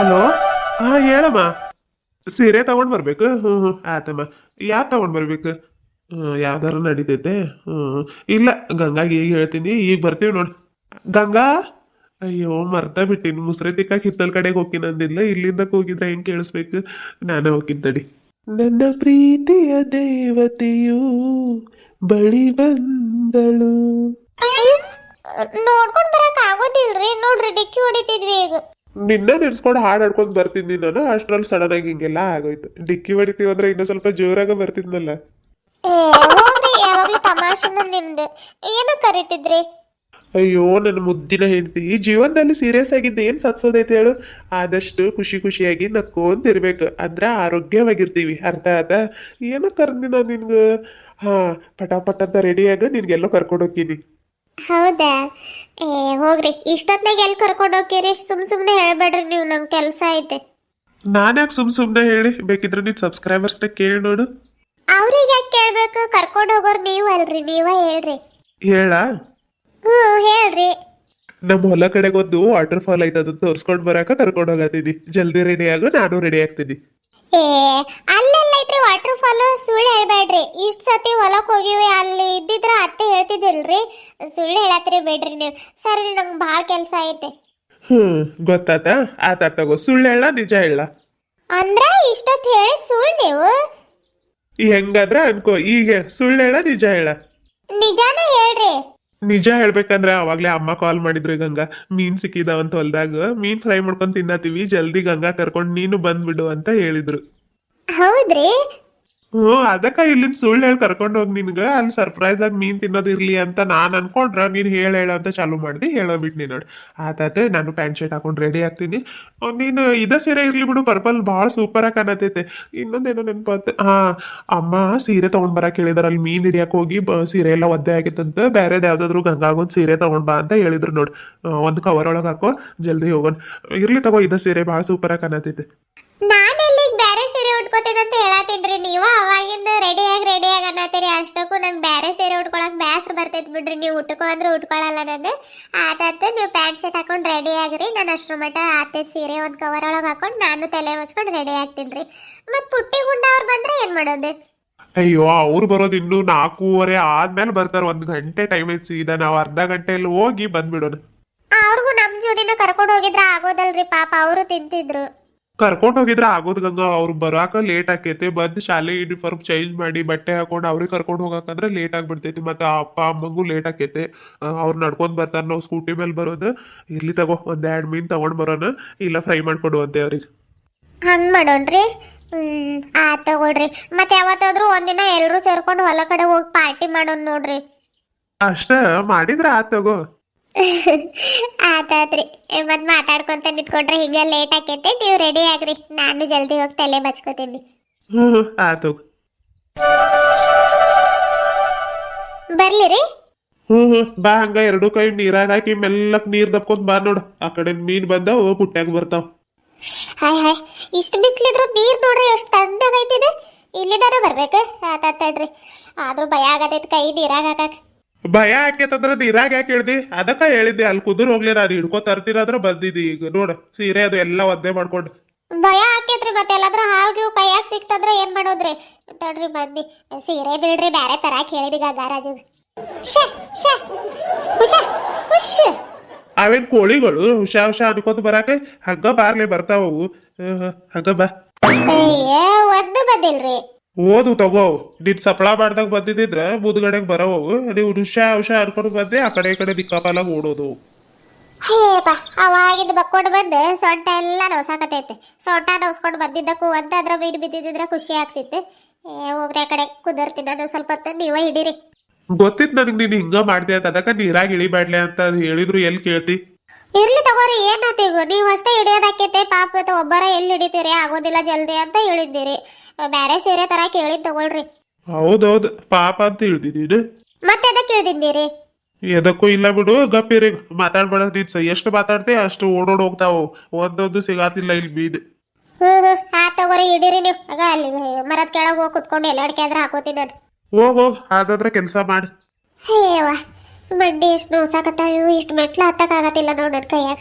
Hello? ಹಾ ಹೇಳಮ್ಮ. ಸೀರೆ ತಗೊಂಡ್ ಬರ್ಬೇಕು. ಹ್ಞೂ ಹ್ಞೂ ಆತಮ್ಮ. ಯಾವ್ದು ತಗೊಂಡ್ ಬರ್ಬೇಕು? ಹ್ಞೂ ಯಾವ್ದಾರು ನಡೀತೈತೆ? ಹ್ಞೂ ಇಲ್ಲ ಗಂಗಾಗೆ ಈಗ ಹೇಳ್ತೀನಿ. ಈಗ ಬರ್ತೀವಿ ನೋಡಿ. ಗಂಗಾ? ಅಯ್ಯೋ ಮರ್ತ ಬಿಟ್ಟಿನಿ. ಮುಸ್ರೆ ತಿಕ್ಕಾಕ ಹಿತ್ತಲ್ ಕಡೆಗೆ ಹೋಗಿನ ಅಂದಿಲ್ಲ. ಇಲ್ಲಿಂದ ಹೋಗಿದ್ರೆ ಹೆಂಗ್ ಕೇಳಿಸ್ಬೇಕು? ನಾನೇ ಹೋಗಿದ್ ತಡಿ. ನನ್ನ ಪ್ರೀತಿಯ ದೇವತೆಯು ಬಳಿ ಬಂದಳು. ನೋಡ್ಕೊಂಡ್ ಬರಕ್ ಆಗೋದಿಲ್ರಿ. ನೋಡ್ರಿ ಡಿಕ್ಕಿ ಹೊಡಿತಿದ್ವಿ ಈಗ. ನಿನ್ನ ನೆನ್ಸ್ಕೊಂಡು ಹಾಡ್ ಹಾಡ್ಕೊಂಡ್ ಬರ್ತಿದ್ನಿ ನಾನು ಅಷ್ಟ್ರಲ್ಲಿ ಸಡನ್ ಆಗಿ ಹಿಂಗೆಲ್ಲ ಆಗೋಯ್ತು. ಡಿಕ್ಕಿ ಹೊಡಿತೀವಿ ಅಂದ್ರೆ ಇನ್ನೂ ಸ್ವಲ್ಪ ಜೋರಾಗ ಬರ್ತಿದ್ನಲ್ಲ. ಏ ಹೋಗ್ರಿ ಯಾವಾಗ್ಲೂ ತಮಾಷೆನ ನಿಮ್ದು. ಏನೋ ಕರಿತಿದ್ರಿ? ಅಯ್ಯೋ ನನ್ನ ಮುದ್ದಿನ ಹೆಂಡತಿ. ಜೀವನದಲ್ಲಿ ಸೀರಿಯಸ್ ಆಗಿದ್ದ ಏನ್ ಸತ್ಸೋದೈತೆ ಹೇಳು? ಆದಷ್ಟು ಖುಷಿ ಖುಷಿಯಾಗಿ ನಕ್ಕೊಂತಿರ್ಬೇಕು ಅಂದ್ರ ಆರೋಗ್ಯವಾಗಿರ್ತೀವಿ. ಅರ್ಥ ಆತ ಏನೋ ಕರ್ದಿ ನಾನು ನಿನ್ಗ? ಹಾ ಪಟ ಪಟ ಅಂತ ರೆಡಿಯಾಗ ನಿನ್ಗೆಲ್ಲೋ ಕರ್ಕೊಂಡು ಹೋಗ್ತೀನಿ. ಹೌದಾ? ಏ ಹೋಗ್ರಿ. ಇಷ್ಟೊತ್ನಾಗ ಎಲ್ಲಿ ಕರ್ಕೊಂಡು ಹೋಗ್ತೀರಿ? ಸುಮ್ ಸುಮ್ನೆ ಹೇಳ್ಬೇಡ್ರಿ ನೀವು ನಂಗೆ ಕೆಲಸ ಐತೆ. ನಾನ್ಯಾಕೆ ಸುಮ್ ಸುಮ್ನೆ ಹೇಳಿ ಬೇಕಿದ್ರೆ ನಿನ್ ಸಬ್ಸ್ಕ್ರೈಬರ್ಸ್ನ ಕೇಳಿ ನೋಡು. ಅವ್ರಿಗೆ ಯಾಕೆ ಕೇಳ್ಬೇಕು? ಕರ್ಕೊಂಡು ಹೋಗೋರು ನೀವು ಅಲ್ರಿ ನೀವ ಹೇಳ್ರಿ. ಹೇಳ. ಹ್ಞೂ ಹೇಳ್ರಿ. ನಮ್ಮ ಹೊಲ ಕಡೆಗೆ ಒಂದು ವಾಟರ್ ಫಾಲ್ ಐತೆ ಅದನ್ನ ತೋರಿಸ್ಕೊಂಡು ಬರಾಕ ಕರ್ಕೊಂಡು ಹೋಗತ್ತೀನಿ. ಜಲ್ದಿ ರೆಡಿ ಆಗು ನಾನು ರೆಡಿ ಆಗ್ತೀನಿ. ಏ ಐತ್ರಿ ವಾಟರ್ ಫಾಲ್ ಸುಳ್ಳು ಹೇಳ್ಬೇಡ್ರಿ. ಇಷ್ಟು ಸತಿ ಹೊಲಕ್ಕೆ ಹೋಗಿವಿ ಅಲ್ಲಿ ಇದ್ದಿದ್ರ ಅತ್ತೆ ಹೇಳ್ತಿದ್ದಿಲ್ರಿ. ಸುಳ್ಳು ಹೇಳತ್ರಿ ಬೇಡ್ರಿ ನೀವು. ಸರಿ ನಂಗೆ ಭಾಳ ಕೆಲಸ ಐತೆ. ಹ್ಮ್ ಗೊತ್ತಾತ. ಆತ ತಗೋ ಸುಳ್ಳು ಹೇಳ ನಿಜ ಹೇಳ. ಅಂದ್ರ ಇಷ್ಟೊತ್ತು ಹೇಳಿ ಸುಳ್ಳು ನೀವು? ಹೆಂಗಾದ್ರ ಅನ್ಕೋ ಈಗ ಸುಳ್ಳು ಹೇಳ ನಿಜ ಹೇಳ. ನಿಜಾನ ಹೇಳ್ರಿ. ನಿಜ ಹೇಳ್ಬೇಕಂದ್ರೆ ಅವಾಗ್ಲೇ ಅಮ್ಮ ಕಾಲ್ ಮಾಡಿದ್ರು ಗಂಗಾ. ಮೀನ್ ಸಿಕ್ಕಿದಾವಂತ ಹೊಲ್ದಾಗ. ಮೀನ್ ಫ್ರೈ ಮಾಡ್ಕೊಂಡ್ ತಿನ್ನತೀವಿ ಜಲ್ದಿ ಗಂಗಾ ಕರ್ಕೊಂಡು ನೀನು ಬಂದ್ಬಿಡು ಅಂತ ಹೇಳಿದ್ರು. ಹೌದ್ರಿ? ಹ್ಞೂ, ಅದಕ್ಕ ಇಲ್ಲಿಂದ ಸುಳ್ಳು ಹೇಳಿ ಕರ್ಕೊಂಡು ಹೋಗಿ ನಿನ್ಗ. ಅಲ್ಲಿ ಸರ್ಪ್ರೈಸ್ ಆಗಿ ಮೀನ್ ತಿನ್ನೋದಿರ್ಲಿ ಅಂತ ನಾನ್ ಅನ್ಕೊಂಡ್ರ ನೀನ್ ಹೇಳ ಹೇಳ ಅಂತ ಚಾಲು ಮಾಡ್ದಿ. ಹೇಳೋಬಿಟ್ನಿ ನೋಡಿ. ಆತಾತೆ ನಾನು ಪ್ಯಾಂಟ್ ಶರ್ಟ್ ಹಾಕೊಂಡು ರೆಡಿ ಆಗ್ತೀನಿ. ನೀನ್ ಇದ ಸೀರೆ ಇರ್ಲಿ ಬಿಡು. ಪರ್ಪಲ್ ಭಾಳ ಸೂಪರ್ ಆಗಿ ಕಾಣತೈತೆ. ಇನ್ನೊಂದೇನೋ ನೆನಪಾತ ಹಾ, ಅಮ್ಮ ಸೀರೆ ತಗೊಂಡ್ ಬರಕ್ ಹೇಳಿದಾರ. ಅಲ್ಲಿ ಮೀನ್ ಹಿಡಿಯಕ್ ಹೋಗಿ ಬ- ಸೀರೆ ಎಲ್ಲ ಒದ್ದೆ ಆಗಿತ್ತಂತ. ಬ್ಯಾರೆ ಯಾವ್ದಾದ್ರು ಗಂಗಾಗೊಂದ್ ಸೀರೆ ತಗೊಂಡ್ ಬಾ ಅಂತ ಹೇಳಿದ್ರು ನೋಡ್. ಒಂದು ಕವರ್ ಒಳಗ್ ಹಾಕೋ. ಜಲ್ದಿ ಹೋಗೋಣ ಇರ್ಲಿ ತಗೋ, ಇದ ಸೀರೆ ಭಾಳ ಸೂಪರ್ ಆಗಿ ಕಾಣತೈತೆ. ಸೀರೆ ಉಟ್ಕೋತೀನಿ ಅಂತ ಹೇಳತ್ತೀನ್ರಿ ನೀವು. ಅವಾಗಿಂದ ರೆಡಿ ಆಗಿ ರೆಡಿ ಆಗಿ ಅನ್ನತ್ತೀರಿ. ಅಷ್ಟಕ್ಕೂ ನಂಗೆ ಬೇರೆ ಸೀರೆ ಉಟ್ಕೊಳಕ್ ಬ್ಯಾಸ್ರ ಬರ್ತೈತಿ ಬಿಡ್ರಿ. ನೀವು ಉಟ್ಕೋ ಅಂದ್ರೆ ಉಟ್ಕೊಳ್ಳಲ್ಲ ನಾನು ಆತಾತ ನೀವು ಪ್ಯಾಂಟ್ ಶರ್ಟ್ ಹಾಕೊಂಡು ರೆಡಿ ಆಗ್ರಿ ನಾನು ಅಷ್ಟ್ರ ಮಟ್ಟ ಆತೆ ಸೀರೆ ಒಂದು ಕವರ್ ಒಳಗೆ ಹಾಕೊಂಡು ನಾನು ತಲೆ ಮುಚ್ಕೊಂಡು ರೆಡಿ ಆಗ್ತೀನಿ ರೀ. ಮತ್ತು ಪುಟ್ಟಿ ಗುಂಡ ಅವ್ರು ಬಂದ್ರೆ ಏನು ಮಾಡೋದು? ಅಯ್ಯೋ ಅವ್ರು ಬರೋದು ಇನ್ನು ನಾಲ್ಕೂವರೆ ಆದ್ಮೇಲೆ ಬರ್ತಾರೆ. ಒಂದ್ ಗಂಟೆ ಟೈಮ್ ಐತಿ ಸೀದಾ. ನಾವು ಅರ್ಧ ಗಂಟೆಯಲ್ಲಿ ಹೋಗಿ ಬಂದ್ಬಿಡೋಣ ಅವ್ರಿಗೂ ನಮ್ಮ ಜೋಡಿನ ಕರ್ಕೊಂಡು ಹೋಗಿದ್ರೆ ಆಗೋದಲ್ರಿ ಪಾಪ. ಅವರು ತಿಂತಿದ್ರು. ಕರ್ಕೊಂಡ್ ಹೋಗಿದ್ರೆ ಆಗೋದ್ ಗಂಗಾ ಅವ್ರು ಬರಾಕ ಲೇಟ್ ಆಕೈತಿ. ಬಂದ್ ಶಾಲೆ ಯೂನಿಫಾರ್ಮ್ ಚೇಂಜ್ ಮಾಡಿ ಬಟ್ಟೆ ಹಾಕೊಂಡು ಅವ್ರಿಗೆ ಕರ್ಕೊಂಡು ಹೋಗಕಂದ್ರೆ ಲೇಟ್ ಆಗ್ಬಿಡ್ತೈತಿ. ಮತ್ತೆ ಅಪ್ಪ ಅಮ್ಮಂಗೂ ಲೇಟ್ ಆಕೈತಿ. ಅವ್ರು ನಡ್ಕೊಂಡ್ ಬರ್ತಾರ. ನಾವು ಸ್ಕೂಟಿ ಮೇಲೆ ಬರೋದು. ಇರ್ಲಿ ತಗೋ ಒಂದ್ ಎರಡ್ ಮೀನ್ ತಗೊಂಡ್ ಬರೋಣ ಇಲ್ಲ ಫ್ರೈ ಮಾಡ್ಕೊಡುವಂತೆ ಅವ್ರಿಗೆ. ಹಂಗ್ ಮಾಡೋಣ್ರಿ? ಹ್ಮ್ ಆ ತಗೊಳ್ರಿ. ಮತ್ತೆ ಯಾವತ್ತಾದ್ರೂ ಒಂದಿನ ಎಲ್ಲರೂ ಸೇರ್ಕೊಂಡು ಹೊಲ ಕಡೆ ಹೋಗಿ ಪಾರ್ಟಿ ಮಾಡೋಣ ನೋಡ್ರಿ. ಅಷ್ಟ ಮಾಡಿದ್ರ ಆತ್ ತಗೋ. ಆತಾತ್ರಿ. ಮತ್ ಮಾತಾಡ್ಕೊಂತ ನಿಂತ್ಕೊಂಡ್ರೆ ಹಿಂಗ ಲೇಟ್ ಆಕೈತೆ. ನೀವು ರೆಡಿ ಆಗ್ರಿ. ನಾನು ಜಲ್ದಿ ಹೋಗಿ ತಲೆ ಬಚ್ಕೋತೀನಿ. ಹ್ಞೂ ಆತು. ಬರ್ಲಿರಿ? ಹ್ಮ್ ಹ್ಮ್ ಬಾ ಹಂಗ ಎರಡು ಕೈ ನೀರಾಗ ಹಾಕಿ ಮೆಲ್ಲಕ್ ನೀರ್ ದಪ್ಕೊಂಡ್ ಬಾ ನೋಡು. ಆ ಕಡೆ ಮೀನ್ ಬಂದಾವ ಪುಟ್ಟ್ಯಾಗ ಬರ್ತಾವ. ಹಾಯ್ ಹಾಯ್. ಇಷ್ಟು ಬಿಸಿಲಿದ್ರು ನೀರ್ ನೋಡ್ರಿ ಎಷ್ಟು ತಣ್ಣಗೈತಿದೆ ಇಲ್ಲಿದಾರ ಬರ್ಬೇಕು? ಆತಾತಡ್ರಿ ಆದ್ರೂ ಭಯ ಆಗತೈತಿ ಕೈ ನೀರಾಗ ಹಾಕಕ್. ಭಯ ಆಕೇತಂದ್ರ ನೀರಾಗ ಯಾಕೆ ಹೇಳ್ದಿ? ಅದಕ್ಕ ಹೇಳಿದ್ದೆ. ಅಲ್ಲಿ ಕುದುರ್ ಹೋಗ್ಲಿ ನಾನು ಹಿಡ್ಕೊ ತರ್ತೀರಾದ್ರ ಬಂದಿದ್ದಿ ಈಗ. ನೋಡು ಸೀರೆ ಅದು ಎಲ್ಲ ಒದ್ದೆ ಮಾಡ್ಕೊಂಡು. ಭಯ ಆಕೇತ್ರಿ ಮತ್ತೆ? ಎಲ್ಲಾದ್ರೂ ಹಾವು ಕೈಯಾಗ ಸಿಕ್ತಂದ್ರ ಏನ್ ಮಾಡೋದ್ರಿ? ತಡ್ರಿ ಬಂದಿ. ಸೀರೆ ಬಿಡ್ರಿ ಬ್ಯಾರೆ ತರ ಕೇಳಿದ ಗಾರಾಜು. ಅವೇನ್ ಕೋಳಿಗಳು? ಹುಷಾ ಹುಷಾ ಅನ್ಕೊಂತ ಬರಾಕ? ಹಗ್ಗ ಬಾರ್ಲಿ ಬರ್ತಾವು ಹಗ್ಗ ಬಾ. ಒದ್ದು ಒಂದು ಬಂದಿಲ್ರಿ. ಓದು ತಗೋ. ನಿನ್ ಸಪ್ಳ ಮಾಡ್ದಾಗ ಬಂದಿದ್ರ ಮುದ್ಗಡೆಗ್ ಬರೋವು ನೀವು ಹುಷಾ ಹುಷಾ ಅನ್ಕೊಂಡು ಬಂದೆ ಆ ಕಡೆ ಈ ಕಡೆ ದಿಕ್ಕಾಪಾಲಾಗ ಓಡೋದು. ಹೇಪ ಅವಾಗಿಂದ ಬಕ್ಕೊಂಡು ಬಂದು ಸೊಂಟ ಎಲ್ಲ ನೋಸಾಕತೈತೆ. ಸೊಂಟ ನೋಸ್ಕೊಂಡು ಬಂದಿದ್ದಕ್ಕೂ ಒಂದ್ ಅದ್ರ ಮೀನು ಬಿದ್ದಿದ್ರೆ ಖುಷಿ ಆಗ್ತಿತ್ತು. ಹೋಗ್ರಿ ಕಡೆ ಕುದರ್ತೀನಿ ನಾನು ಸ್ವಲ್ಪ ಹೊತ್ತು. ನೀವ ಹಿಡೀರಿ. ಗೊತ್ತಿತ್ತು ನನಗೆ ನೀನು ಹಿಂಗ ಮಾಡ್ದೆ ಅಂತ. ಅದಕ್ಕೆ ನೀರಾಗಿ ಇಳಿಬ್ಯಾಡ್ಲೆ ಅಂತ ಹೇಳಿದ್ರು ಎಲ್ಲಿ ಕೇಳ್ತಿ? ಇರ್ಲಿ ತಗೋರಿ ಏನಾತೀಗ ನೀವು ಅಷ್ಟೇ ಹಿಡಿಯೋದಾಕೈತೆ ಪಾಪ ಒಬ್ಬರ ಎಲ್ಲಿ ಹಿಡಿತೀರಿ? ಆಗೋದಿಲ್ಲ ಜಲ್ದಿ ಅಂತ ಹೇಳಿದ್ದೀರಿ. ಬ್ಯಾರೆ ಸೀರೆ ತರ ಕೇಳಿದ್ ತಗೊಳ್ರಿ. ಹೌದೌದು ಪಾಪ ಅಂತ ಹೇಳ್ದಿ ನೀನು ಮತ್ತೆ ಅದಕ್ಕೆ ಕೇಳ್ದಿದ್ದೀರಿ ಎದಕ್ಕೂ ಇಲ್ಲ ಬಿಡು ಗಪ್ಪಿರಿ ಮಾತಾಡ್ಬೇಡ ನೀನ್ ಎಷ್ಟು ಮಾತಾಡ್ತಿ ಅಷ್ಟು ಓಡೋಡ್ ಹೋಗ್ತಾವು. ಒಂದೊಂದು ಸಿಗಾತಿಲ್ಲ ಇಲ್ಲಿ ಮೀನು ಹ್ಮ್ ಹ್ಮ್ ಆ ತಗೋರಿ ಇಡೀರಿ ನೀವು. ಆಗ ಅಲ್ಲಿ ಮರದ ಕೆಳಗೆ ಹೋಗಿ ಕುತ್ಕೊಂಡು ಎಲ್ಲ ಅಡ್ಕೆ ಆದ್ರೆ ಹಾಕೋತೀನಿ ನಾನು. ಹೋಗ್ ಹೋಗ್ ಅದಾದ್ರ ಕೆಲಸ ಮಾಡಿ. ಹೇವ ಮಂಡಿ ಎಷ್ಟು ನೋಸಾಕತ್ತಾವು ಇಷ್ಟು ಮೆಟ್ಲು ಹತ್ತಕ್ಕಾಗತ್ತಿಲ್ಲ ನೋಡು ನನ್ನ ಕೈಯಾಗ.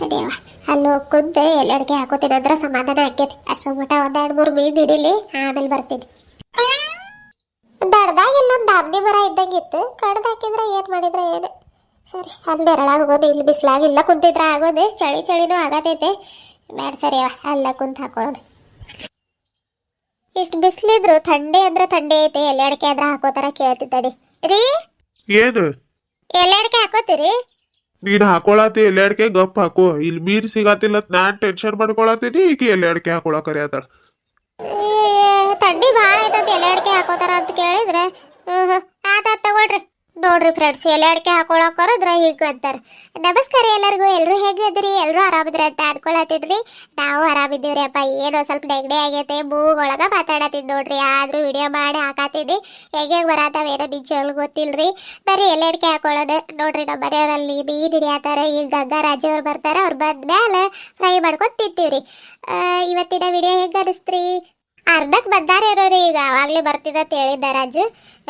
ತಡೆಯವ ಅಲ್ಲಿ ಹೋಗಿ ಕುಂತು ಎಲ್ಲೆಡ್ಗೆ ಹಾಕೋತೀನಿ ಅಂದ್ರೆ ಸಮಾಧಾನ ಆಕೈತಿ ಅಷ್ಟು ಮಟ್ಟ ಒಂದೆರಡು ಮೂರು ಮೀನು ಹಿಡಿಲಿ, ಆಮೇಲೆ ಬರ್ತೀನಿ. ದಡ್ದಾಗ ಇಲ್ಲೊಂದು ಮರ ಇದ್ದಂಗಿತ್ತು ಕಡ್ದು ಹಾಕಿದ್ರೆ ಏನು ಮಾಡಿದ್ರೆ ಏನು. ಸರಿ, ಅಲ್ಲಿ ನೆರಳಾಗೋದು, ಇಲ್ಲಿ ಬಿಸಿಲಾಗಿ ಇಲ್ಲ ಕುಂತಿದ್ರೆ ಆಗೋದು, ಚಳಿ ಚಳಿನೂ ಆಗತೈತೆ. ಬ್ಯಾಡ ಸರಿ ಅಲ್ಲ ಕುಂತ ಹಾಕೊಳ್ಳೋದು ಇಷ್ಟು ಬಿಸಿಲಿದ್ರು, ಥಂಡಿ ಅಂದ್ರೆ ಥಂಡಿ ಐತೆ ಎಲೆ ಅಡಿಕೆ ಆದ್ರೆ ಹಾಕೋತಾರ ಕೇಳ್ತಿದ್ದಡಿ ರೀ? ಏನು ಎಲೆ ಅಡಿಕೆ ಹಾಕೋತೀರಿ? ನೀನ್ ಹಾಕೊಳತಿ ಎಲೆ ಅಡಿಕೆ ಗಪ್ ಹಾಕೋ. ಇಲ್ಲಿ ಮೀರ್ ಸಿಗತಿಲ್ಲ ನಾನ್ ಟೆನ್ಷನ್ ಮಾಡ್ಕೊಳತೀನಿ ಈಗ ಎಲೆ ಅಡಿಕೆ ಹಾಕೊಳಕ್ ಕರಿಯತ್ತಾಳ ಏ, ಥಂಡಿ ಭಾಳ ಐತಂತ ಎಲೆ ಅಡಿಕೆ ಹಾಕೋತಾರ ಅಂತ ಕೇಳಿದ್ರೆ. ಆತ ತಗೊಳ್ರಿ. ನೋಡ್ರಿ ಫ್ರೆಂಡ್ಸ್ ಎಲೆ ಅಡಿಕೆ ಹಾಕೊಳಕ್ ಕರದ್ರ ಹೀಗ ಅಂತಾರ ನಮಸ್ಕಾರ ಎಲ್ಲರಿಗೂ ಎಲ್ಲರೂ ಹೇಗಿದ್ರಿ ಎಲ್ಲರೂ ಆರಾಮಿದ್ರಿ ಅಂತ ಅನ್ಕೊಳತಿದ್ರಿ ನಾವು ಆರಾಮಿದ್ದೀವ್ರಿ ಅಪ್ಪ, ಏನೋ ಸ್ವಲ್ಪ ನೆಗಡಿ ಆಗೈತೆ, ಮೂಗೊಳಗ ಮಾತಾಡತ್ತೀನಿ ನೋಡ್ರಿ. ಆದ್ರೂ ವಿಡಿಯೋ ಮಾಡಿ ಹಾಕತ್ತೀನಿ ಹೇಗೆ ಬರತಾವ ಏನೋ ನಿಜವಾಗ್ಲೂ ಗೊತ್ತಿಲ್ರಿ. ಬರೀ ಎಲೆ ಅಡಿಕೆ ನೋಡ್ರಿ ನಮ್ಮ ಮನೆಯವರಲ್ಲಿ ಮೀನು ಹಿಡಿಯತ್ತಾರ. ಈಗ ಗಂಗಾ ರಾಜವ್ರು ಬರ್ತಾರ. ಅವ್ರು ಬಂದ್ಮೇಲೆ ಫ್ರೈ ಮಾಡ್ಕೊಂಡು ತಿಂತೀವ್ರಿ. ಇವತ್ತಿನ ವಿಡಿಯೋ ಹೆಂಗ ಅನಿಸ್ತ್ರಿ? ಅರ್ಧಕ್ ಬಂದಾರೇನೋ ರೀ ಈಗ ಯಾವಾಗಲೇ ಬರ್ತಿದ್ದಂತ ಹೇಳಿದ್ದ ರಾಜು.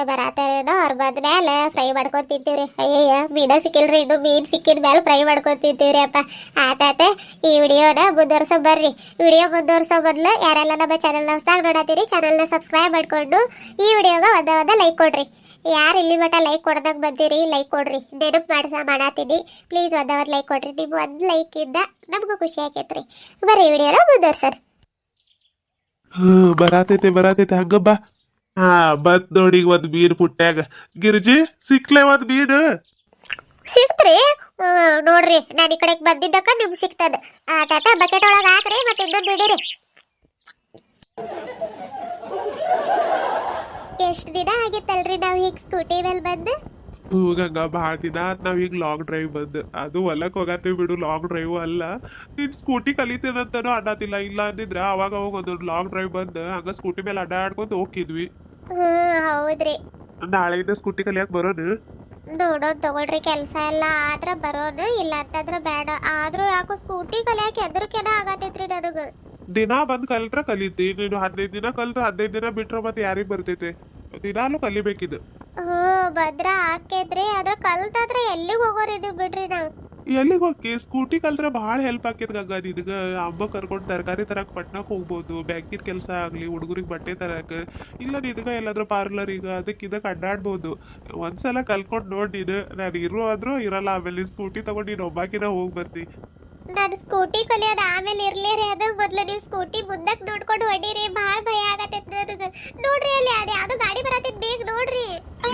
ಬರತ್ತಾರೇನೋ ಅವ್ರು ಬಂದ್ಮೇಲೆ ಫ್ರೈ ಮಾಡ್ಕೊಂಡು ತಿಂತೀವ್ರಿ. ಅಯ್ಯಯ್ಯ, ಮೀನ ಸಿಕ್ಕಿಲ್ರಿ, ಇನ್ನು ಮೀನು ಸಿಕ್ಕಿದ ಮೇಲೆ ಫ್ರೈ ಮಾಡ್ಕೊಂಡು ತಿಂತೀವ್ರಿ ಅಪ್ಪ. ಆತಾತ ಈ ವಿಡಿಯೋನ ಮುಂದುವರ್ಸೋ ಬರ್ರಿ. ವಿಡಿಯೋ ಮುಂದುವರ್ಸೋ ಮೊದಲು ಯಾರೆಲ್ಲ ನಮ್ಮ ಚಾನಲ್ನ ಹೊಸದಾಗಿ ನೋಡತ್ತೀರಿ ಚಾನಲ್ನ ಸಬ್ಸ್ಕ್ರೈಬ್ ಮಾಡ್ಕೊಂಡು ಈ ವಿಡಿಯೋಗ ಒಂದ ಒಂದ ಲೈಕ್ ಕೊಡ್ರಿ. ಯಾರು ಇಲ್ಲಿ ಮಟ್ಟ ಲೈಕ್ ಕೊಡ್ದಾಗ ಬಂದಿರಿ ಲೈಕ್ ಕೊಡ್ರಿ. ನೆನಪು ಮಾಡ್ಸ ಮಾಡತ್ತೀನಿ ಪ್ಲೀಸ್ ಒಂದ ಒಂದು ಲೈಕ್ ಕೊಡ್ರಿ. ನಿಮ್ಮ ಒಂದು ಲೈಕಿಂದ ನಮಗೂ ಖುಷಿ ಆಕೈತ್ರಿ. ಬರ್ರಿ ವಿಡಿಯೋನ ಮುಂದುವರ್ಸೋಣ. ಹ್ಮ್ ಬರಾತೈತೆ ಬರಾತೈತೆ. ಹಂಗ ಬಾ. ಹಾ ಬತ್ ನೋಡಿ ಒಂದ್ ಮೀನ್ ಪುಟ್ಟ್ಯಾಗ ಗಿರ್ಜಿ, ಸಿಕ್ಲೆ ಒಂದ್ ಮೀನ್. ಸಿಕ್ತ್ರಿ. ನೋಡ್ರಿ, ನಾನು ಈ ಕಡೆಗೆ ಬಂದಿದ್ದಕ್ಕ ನಿಮ್ಗೆ ಸಿಗ್ತದ ಆ, ತಾತ ಬಕೆಟ್ ಒಳಗೆ ಹಾಕ್ರಿ ಮತ್ತೆ ಇನ್ನೊಂದು ಇಡೀರಿ ಎಷ್ಟು ದಿನ ಆಗಿತ್ತಲ್ರಿ ನಾವು ಹೀಗೆ ಸ್ಕೂಟಿ ಮೇಲೆ ಬಂದು? ಹ್ಞೂ ಗಂಗಾ ಭಾಳ ದಿನ ಆತ್ ನಾವ್ ಈಗ ಲಾಂಗ್ ಡ್ರೈವ್ ಬಂದ್. ಅದು ಹೊಲಕ್ ಹೋಗತ್ತೀವಿ ಬಿಡು ಲಾಂಗ್ ಡ್ರೈವ್ ಅಲ್ಲ. ನೀನ್ ಸ್ಕೂಟಿ ಕಲಿತೇನಂತಾನು ಅನ್ನತಿಲ್ಲ ಇಲ್ಲ ಅಂದಿದ್ರ ಅವಾಗ ಅವಾಗ ಒಂದೊಂದು ಲಾಂಗ್ ಡ್ರೈವ್ ಬಂದ್ ಹಂಗ ಸ್ಕೂಟಿ ಮೇಲೆ ಅಡ್ಡಾಡ್ಕೊಂಡು ಹೋಗಿದ್ವಿ ಹ್ಞೂ ಹೌದ್ರಿ. ನಾಳೆಯಿಂದ ಸ್ಕೂಟಿ ಕಲಿಯಕ್ ಬರೋನು? ನೋಡೋನ್ ತಗೊಳ್ರಿ ಕೆಲಸ ಎಲ್ಲ ಆದ್ರ ಬರೋನು ಇಲ್ಲ ಅಂತಂದ್ರ ಬೇಡ. ಆದ್ರೂ ಯಾಕೋ ಸ್ಕೂಟಿ ಕಲಿಯಕ್ಕೆ ಹೆದರ್ಕೆನ ಆಗತೈತ್ರಿ ನನಗ. ದಿನ ಬಂದ್ ಕಲ್ತ್ರ ಕಲಿತಿ. ನೀನು ಹದಿನೈದು ದಿನ ಕಲ್ತು ಹದಿನೈದು ದಿನ ಬಿಟ್ರ ಮತ್ತೆ ಯಾರಿಗ್ ಬರ್ತೈತೆ? ದಿನಾಲು ಕಲಿಬೇಕಿದು. ಹ್ಞೂ ಭದ್ರ ಹಾಕಿದ್ರಿ, ಅದ್ರ ಕಲ್ತಾದ್ರೆ ಎಲ್ಲಿಗೆ ಹೋಗೋರಿದ್ವಿ ಬಿಡ್ರಿ ನಾವು? ಎಲ್ಲಿಗೆ ಹೋಗಿ? ಸ್ಕೂಟಿ ಕಲ್ತ್ರೆ ಭಾಳ ಹೆಲ್ಪ್ ಆಕೈತ್ ಗಂಗ ನಿನಗ ಅಮ್ಮ ಕರ್ಕೊಂಡು ತರಕಾರಿ ತರಕ್ ಪಟ್ನಾಕ್ ಹೋಗ್ಬೋದು. ಬ್ಯಾಂಕಿನ ಕೆಲಸ ಆಗ್ಲಿ, ಹುಡುಗರಿಗೆ ಬಟ್ಟೆ ತರಕ್. ಇಲ್ಲ ನಿನಗ ಎಲ್ಲಾದ್ರೂ ಪಾರ್ಲರ್ ಈಗ ಅದಕ್ಕೆ ಇದಕ್ಕೆ ಅಡ್ಡಾಡ್ಬೋದು. ಒಂದ್ಸಲ ಕಲ್ಕೊಂಡು ನೋಡಿ ನೀನು. ನಾನು ಇರೋ ಆದ್ರೂ ಇರಲ್ಲ ಆಮೇಲೆ ಸ್ಕೂಟಿ ತಗೊಂಡು ನೀನು ಒಬ್ಬಾಕಿನ ಹೋಗಿ ಬರ್ತಿ. ನಾನು ಸ್ಕೂಟಿ ಕಲಿಯೋದು ಆಮೇಲೆ ಇರ್ಲಿರಿ ಅದು. ಮೊದ್ಲು ನೀವು ಸ್ಕೂಟಿ ಮುಂದಕ್ಕೆ ನೋಡ್ಕೊಂಡು ಹೊಡೀರಿ. ಭಾಳ ಭಯ ಆಗತ್ತೆ ನನಗೆ. ನೋಡ್ರಿ ಅಲ್ಲಿ ಅದು ಯಾವ್ದೋ ಗಾಡಿ ಬರತೈತಿ ಬೇಗ ನೋಡ್ರಿ.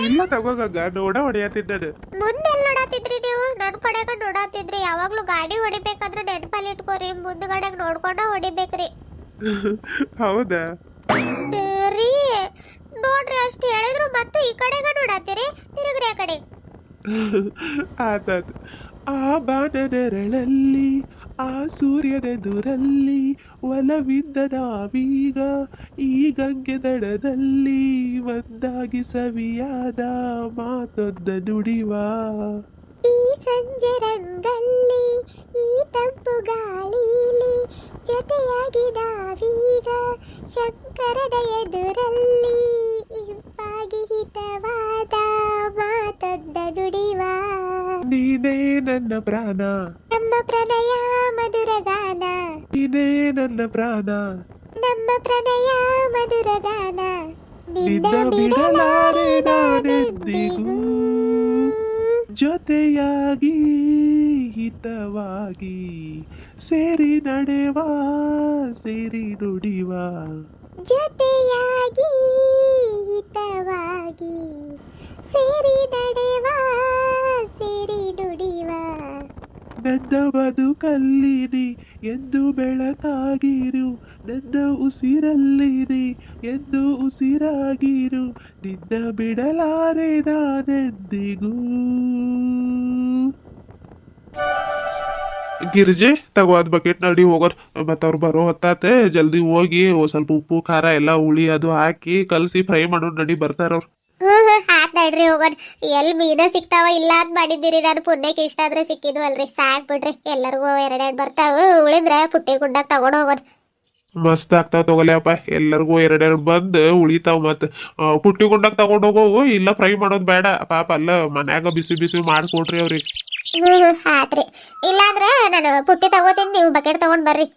ಇಲ್ಲ ತಗೋ ಗಂಗಾ ನೋಡ ಹೊಡಿಯತ್ತೀನಿ ನಾನು. ಮುಂದೆಲ್ಲ ನೋಡತ್ತಿದ್ರಿ ನೀವು? ನನ್ನ ಕಡೆಗೆ ನೋಡತ್ತಿದ್ರಿ. ಯಾವಾಗ್ಲೂ ಗಾಡಿ ಹೊಡಿಬೇಕಾದ್ರೆ ನೆನಪಲ್ಲಿ ಇಟ್ಕೋರಿ. ಮುಂದ್ಗಡೆಗೆ ನೋಡ್ಕೊಂಡ ಹೊಡಿಬೇಕ್ರಿ. ಹೌದಾ? ರೀ ನೋಡ್ರಿ ಅಷ್ಟು ಹೇಳಿದ್ರು ಮತ್ತೆ ಈ ಕಡೆಗೆ ನೋಡತ್ತೀರಿ. ತಿರುಗ್ರಿ ಆ ಕಡೆ ಆತಾತು ಆ ಬಾನ ನೆರಳಲ್ಲಿ ಆ ಸೂರ್ಯನೆದುರಲ್ಲಿ, ಒಲವಿದ್ದ ನಾವೀಗ, ಈ ಗಂಗೆ ದಡದಲ್ಲಿ ಒಂದಾಗಿ ಸವಿಯಾದ ಮಾತೊಂದ ನುಡಿವ. ಈ ಸಂಜೆ ರಂಗಲ್ಲಿ, ಈ ತಂಪು ಗಾಳಿಲಿ, ಜೊತೆಯಾಗಿ ನಾವೀಗ ಶಂಕರನ ಎದುರಲ್ಲಿ. ನನ್ನ ಪ್ರಾಣ. ನಮ್ಮ ಪ್ರಣಯ ಮಧುರ ಗಾನ ನೀನೇ ನನ್ನ ಪ್ರಾಣ. ನಮ್ಮ ಪ್ರಣಯ ಮಧುರ ಗಾನ ನಿನ್ನ ಬಿಡಲಾರೆ ನಾನೆಂದಿಗೂ. ಜೊತೆಯಾಗಿ ಹಿತವಾಗಿ ಸೇರಿ ನಡೆವ ಸೇರಿ ನುಡಿವ. ಜೊತೆಯಾಗಿ ಹಿತವಾಗಿ ಸೇರಿ ನಡೆವ ಸೇರಿ ನುಡಿವ. ನನ್ನ ಬದುಕಲ್ಲಿನಿ ಎಂದು ಬೆಳಕಾಗಿರು. ನನ್ನ ಉಸಿರಲ್ಲಿನಿ ಎಂದು ಉಸಿರಾಗಿರು. ನಿನ್ನ ಬಿಡಲಾರೆ ನಾನೆಂದಿಗೂ. ಗಿರಿಜಿ ತಗೋ ಅದ್ ಬಕೆಟ್ ನಡಿ ಹೋಗೋರ್. ಮತ್ತ ಅವ್ರು ಬರೋ ಹೊತ್ತಾತೆ ಜಲ್ದಿ ಹೋಗಿ ಸ್ವಲ್ಪ ಉಪ್ಪು ಖಾರ ಎಲ್ಲ ಹುಳಿ ಅದು ಹಾಕಿ ಕಲಸಿ ಫ್ರೈ ಮಾಡೋ ನಡಿ ಬರ್ತಾರ ನಡ್ರಿ ಹೋಗೋಣ. ಎಲ್ಲಿ ಮೀನ ಸಿಗ್ತಾವ ಇಲ್ಲ ಅಂತ ಮಾಡಿದ್ದೀರಿ. ನಾನು ಪುಣ್ಯಕ್ಕೆ ಇಷ್ಟ ಆದ್ರೆ ಸಿಕ್ಕಿದ್ವಲ್ರಿ ಸಾಕ್ ಬಿಡ್ರಿ. ಎಲ್ಲರಿಗೂ ಎರಡೆರಡು ಬರ್ತಾವ. ಉಳಿದ್ರೆ ಪುಟ್ಟಿ ಗುಡ್ಡ ತಗೊಂಡ್ ಹೋಗೋಣ. ಮಸ್ತ್ ಆಗ್ತಾವ ತಗೊಲ್ಯಪ್ಪ ಎಲ್ಲರಿಗೂ ಎರಡೆರಡು ಬಂದ್ ಉಳಿತಾವ ಮತ್ ಪುಟ್ಟಿ ಗುಂಡಾಗ ತಗೊಂಡ್ ಹೋಗೋವು ಇಲ್ಲ ಫ್ರೈ ಮಾಡೋದ್ ಬೇಡ. ಪಾಪ ಅಲ್ಲ ಮನ್ಯಾಗ ಬಿಸಿ ಬಿಸಿ ಮಾಡ್ಕೊಡ್ರಿ ಅವ್ರಿಗೆ. ಹ್ಮ್ ಆತ್ರಿ. ಇಲ್ಲಾಂದ್ರೆ ನಾನು ಪುಟ್ಟಿ ತಗೋತೀನಿ. ನೀವು ಬಕೆಟ್ ತಗೊಂಡ್ ಬರ್ರಿ.